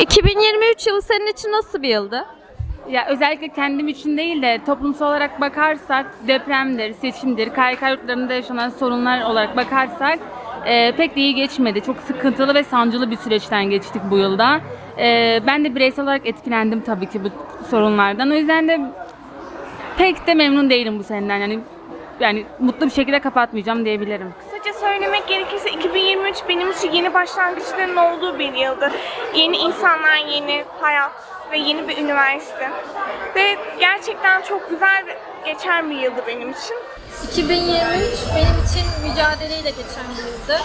2023 yılı senin için nasıl bir yıldı? Ya özellikle kendim için değil de toplumsal olarak bakarsak depremdir, seçimdir, KYK yurtlarında yaşanan sorunlar olarak bakarsak e, pek de iyi geçmedi. Çok sıkıntılı ve sancılı bir süreçten geçtik bu yılda. E, ben de bireysel olarak etkilendim tabii ki bu sorunlardan. O yüzden de pek de memnun değilim bu seneden. Yani yani mutlu bir şekilde kapatmayacağım diyebilirim. Kısaca söylemek gerekirse 2023 benim için yeni başlangıçların olduğu bir yıldı. Yeni insanlar, yeni hayat ve yeni bir üniversite. Ve gerçekten çok güzel geçen bir yıldı benim için. 2023 benim için mücadeleyle geçen bir yıldı.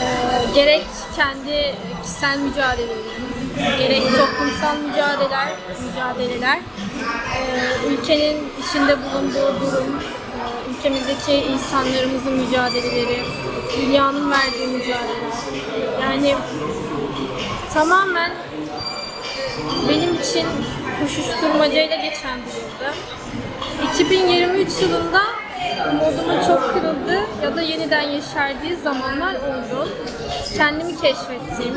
Ee, gerek kendi kişisel mücadelelerim, gerek toplumsal mücadeleler, mücadeleler, ee, ülkenin içinde bulunduğu durum, ülkemizdeki insanlarımızın mücadeleleri, dünyanın verdiği mücadeleler. Yani tamamen benim için koşuşturmacayla geçen bir yıldı. 2023 yılında modumun çok kırıldığı ya da yeniden yeşerdiği zamanlar oldu. Kendimi keşfettiğim,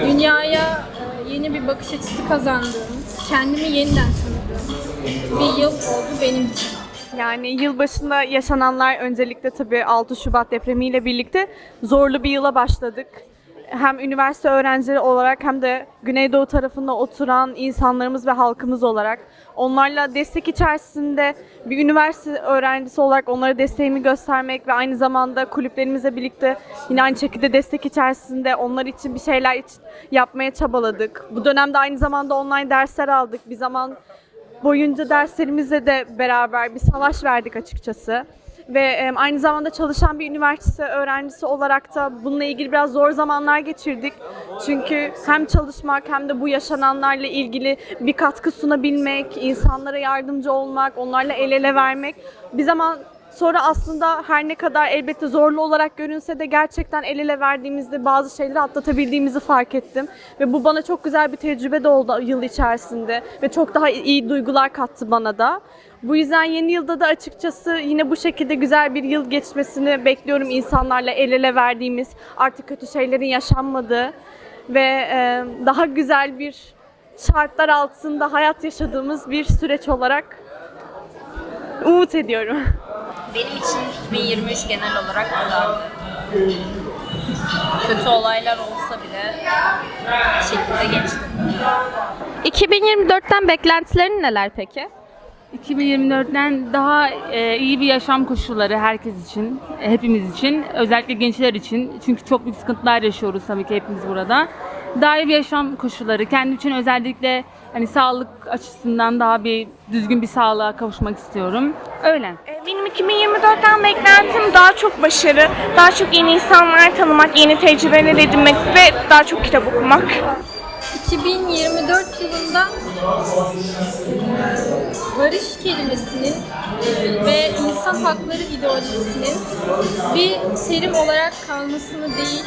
dünyaya e, yeni bir bakış açısı kazandığım, kendimi yeniden tanıdığım bir yıl oldu benim için. Yani yılbaşında yaşananlar öncelikle tabii 6 Şubat depremiyle birlikte zorlu bir yıla başladık. Hem üniversite öğrencileri olarak hem de Güneydoğu tarafında oturan insanlarımız ve halkımız olarak onlarla destek içerisinde bir üniversite öğrencisi olarak onlara desteğimi göstermek ve aynı zamanda kulüplerimizle birlikte yine aynı şekilde destek içerisinde onlar için bir şeyler yapmaya çabaladık. Bu dönemde aynı zamanda online dersler aldık. Bir zaman boyunca derslerimizle de beraber bir savaş verdik açıkçası. Ve aynı zamanda çalışan bir üniversite öğrencisi olarak da bununla ilgili biraz zor zamanlar geçirdik. Çünkü hem çalışmak hem de bu yaşananlarla ilgili bir katkı sunabilmek, insanlara yardımcı olmak, onlarla el ele vermek bir zaman sonra aslında her ne kadar elbette zorlu olarak görünse de gerçekten el ele verdiğimizde bazı şeyleri atlatabildiğimizi fark ettim. Ve bu bana çok güzel bir tecrübe de oldu yıl içerisinde ve çok daha iyi duygular kattı bana da. Bu yüzden yeni yılda da açıkçası yine bu şekilde güzel bir yıl geçmesini bekliyorum insanlarla el ele verdiğimiz, artık kötü şeylerin yaşanmadığı ve e, daha güzel bir şartlar altında hayat yaşadığımız bir süreç olarak umut ediyorum. Benim için 2023 genel olarak güzeldi. Kötü olaylar olsa bile bir şekilde geçti. 2024'ten beklentilerin neler peki? 2024'ten daha e, iyi bir yaşam koşulları herkes için, hepimiz için, özellikle gençler için. Çünkü çok büyük sıkıntılar yaşıyoruz tabii ki hepimiz burada. Daha iyi bir yaşam koşulları, kendim için özellikle hani sağlık açısından daha bir düzgün bir sağlığa kavuşmak istiyorum. Öyle. Ee, Benim 2024'ten beklentim daha çok başarı, daha çok yeni insanlar tanımak, yeni tecrübeler edinmek ve daha çok kitap okumak. 2024 yılında barış kelimesinin ve insan hakları ideolojisinin bir terim olarak kalmasını değil,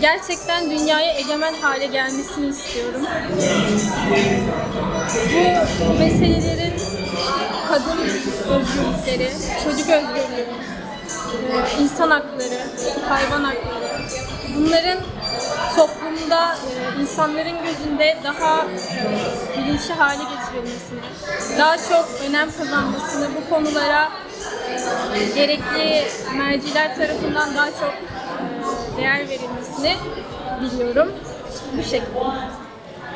gerçekten dünyaya egemen hale gelmesini istiyorum. Bu meselelerin kadın özgürlükleri, çocuk özgürlüğü, e, insan hakları, hayvan hakları, bunların toplumda e, insanların gözünde daha e, bilinçli hale getirilmesini, daha çok önem kazanmasını, bu konulara gerekli merciler tarafından daha çok değer verilmesini biliyorum. Bu şekilde.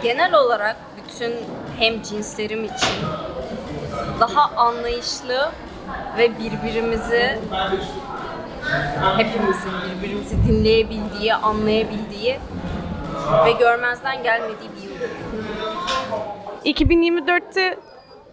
Genel olarak bütün hem cinslerim için daha anlayışlı ve birbirimizi hepimizin birbirimizi dinleyebildiği, anlayabildiği ve görmezden gelmediği bir yıldı. 2024'te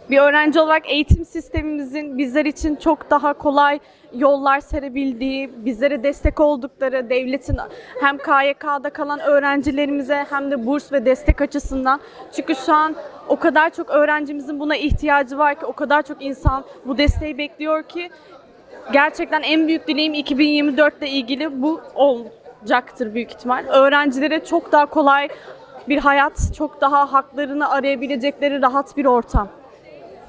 bir öğrenci olarak eğitim sistemimizin bizler için çok daha kolay yollar serebildiği, bizlere destek oldukları, devletin hem KYK'da kalan öğrencilerimize hem de burs ve destek açısından. Çünkü şu an o kadar çok öğrencimizin buna ihtiyacı var ki, o kadar çok insan bu desteği bekliyor ki gerçekten en büyük dileğim 2024 ile ilgili bu olacaktır büyük ihtimal. Öğrencilere çok daha kolay bir hayat, çok daha haklarını arayabilecekleri rahat bir ortam.